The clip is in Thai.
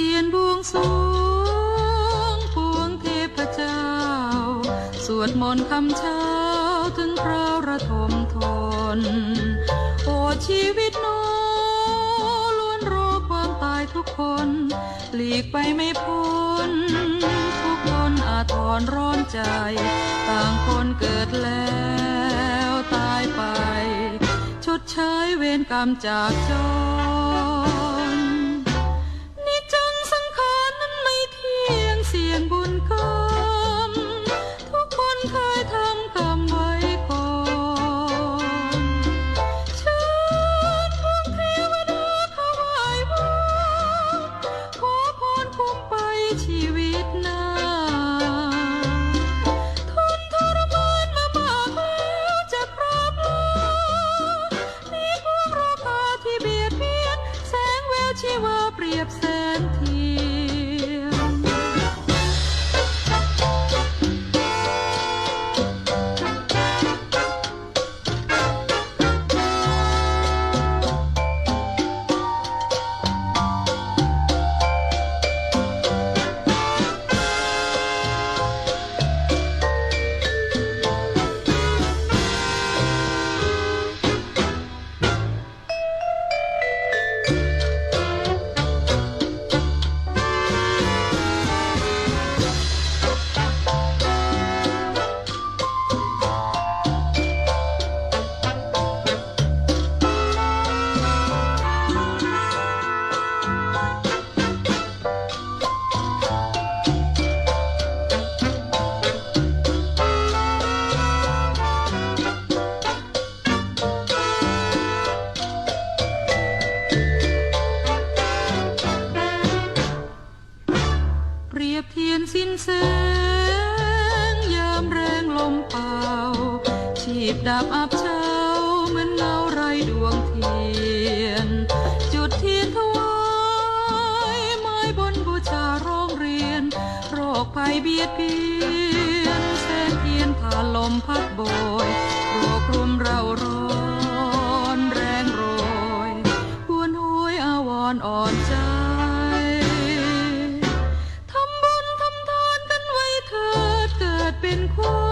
ทียนบวงสงปวงเทพเจ้า สวดมนต์คำเช้าถึงพระระทมทน โอชีวิตโนล้วนรอความตายทุกคน หลีกไปไม่พ้น ทุกคนอาทรร้อนใจ ต่างคนเกิดแล้วตายไป ชดเชยเวรกรรมจากจอ ชีวาเปรียบแสนที สิ้นแสงยามแรงลมเป่า ชีพดับอับเช้าเหมือนเงาไรดวงเทียน จุดเทียนถวายไม้บนบูชาร้องเรียน โรคภัยเบียดเบียนแสงเทียนผ่านลมพัดโบยโรครุมเราร้อนแรงโรยหวนหวยอาวรอ่อนใจ been quiet.